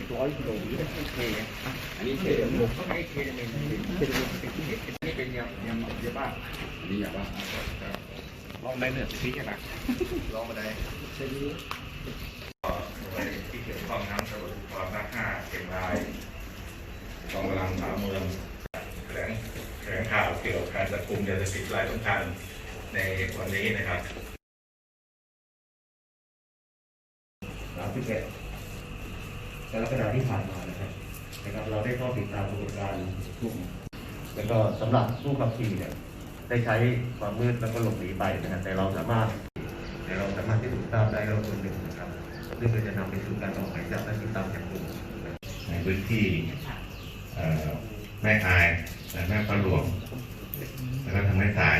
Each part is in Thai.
รงนะอันนี้เคลูกไม่เคเป็นเป็นนี่เป็นยายายาบ้าอันนี้ยาบ้าลองได้เนี่ยพี่กันนะลองมาได้ที่เกี่ยวข้องทั้งตำรวจภูธรภาคห้าเชียงรายกองกำลังผามเมืองแถลงแถลงข่าวเกี่ยวกับการจับกลุ่มยาเสพติดรายสำคัญในวันนี้นะครับสามสิบเอ็ด กรกฎาคมที่ผ่านมานะครับนะครับ เราได้เข้าติดตามกระบวนการกลุ่มแล้วก็สำหรับผู้ขับขี่เนี่ยได้ใช้ความมืดแล้วก็หลบหนีไปนะครับแต่เราสามารถแต่เราสามารถที่ถูกทราบได้เราคนหนึ่งนะครับซึ่งจะนำไปสู่การออกหมายจับและติดตามจับกลุ่มในพื้นที่แม่อายและแม่ปลาหลวงแล้วก็ทางแม่สาย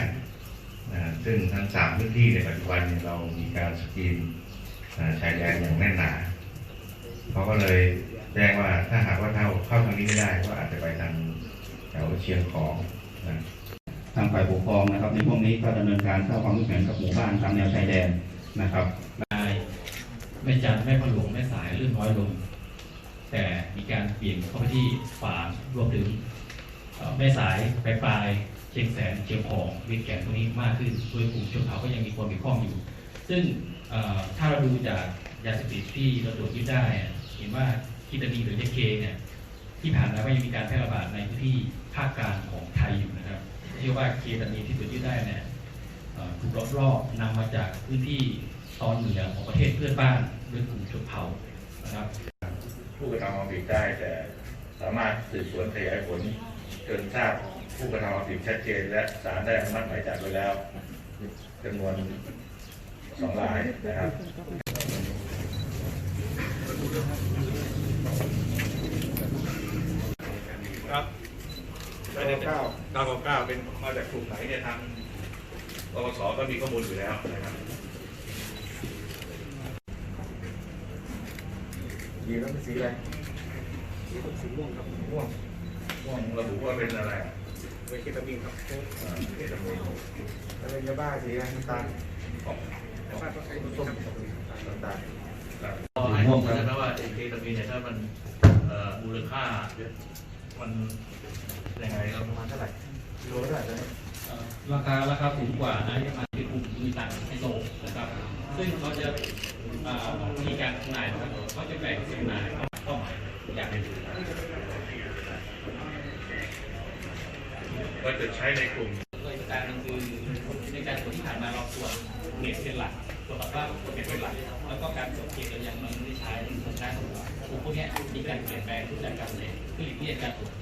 ซึ่งทั้งสามพื้นที่ในปัจจุบันเรามีการสกรีนชายแดนอย่างแน่นหนา เขาก็เลยแจ้งว่าถ้าหากว่าเข้าเข้าทางนี้ไม่ได้ ก็อาจจะไปทางแถวเชียงของนะทางฝ่ายปกครองนะครับ ในพวกนี้ก็ดำเนินการเข้าความคิดเห็นกับหมู่บ้านตามแนวชายแดนนะครับแม่จันทร์แม่พะหลวงแม่สายเลื่อนน้อยลง แต่มีการเปลี่ยนเข้าไปที่ฝางรวมถึงเอ่อแม่สายปลายปลายเชียงแสนเชียงของเวียงแก่นตรงนี้มากขึ้นโดยกลุ่มชนเผ่าก็ยังมีความเกี่ยวข้องอยู่ ซึ่งเอ่อถ้าเราดูจากยาเสพติดที่เราตรวจยึดได้อะ เห็นว่าคิตานีหรือเยเคเนี่ยที่ผ่านมาก็ยังมีการแพร่ระบาดในพื้นที่ภาคกลางของไทยอยู่นะครับเชื่อว่าเคตานีที่ตรวจยึดได้เนี่ยถูกลักลอบนำมาจากพื้นที่ตอนเหนือของประเทศเพื่อนบ้านด้วยกลุ่มชนเผ่านะครับ ผู้กระทำความผิดได้แต่สามารถสืบสวนขยายผลจนทราบผู้กระทำความผิดชัดเจน และศาลได้อนุมัติหมายจับไว้แล้วจำนวนสองรายนะครับ ครับเก้าเก้าเก้าเก้าเป็นมาจากกลุ่มไหนเนี่ยทางปปสก็มีข้อมูลอยู่แล้วนะครับยีแล้วเป็นสีอะไรสีม่วงครับม่วงม่วงระบุว่าเป็นอะไรอะเวคิตามินครับอ่าเคตามีนแล้วยาบ้าสีอะไรน้ำตาลของแต่ว่าต้องใช้ตัวส้มครับน้ำตาลครับก็ให้ข้อมูลนะว่าเคตามีนเนี่ยถ้ามันเอ่อมูลค่า มันยังไงครับประมาณเท่าไหร่กิโลเท่าไหร่ตอนนี้เอ่อราคาราคาสูงกว่านะที่มาเป็นกลุ่มมือตัดไฮโซนะครับ ซึ่งเขาจะเอ่อมีการจำหน่ายนะครับเขาจะแบ่งจำหน่ายเป้าหมายอย่างหนึ่งก็จะใช้ในกลุ่มโดยการหนึงคือในการตรวจที่ผ่านมาเราตรวจเน็ตเป็นหลัก ตรวจว่าเป็นเป็นหลักแล้วก็การตรวจเกณฑ์เรายังไม่ได้ใช้ในส่วนของกลุ่มพวกนี้มีการเปลี่ยนแปลงรูปแบบการเล่นคือหลีกเลี่ยงการตรวจ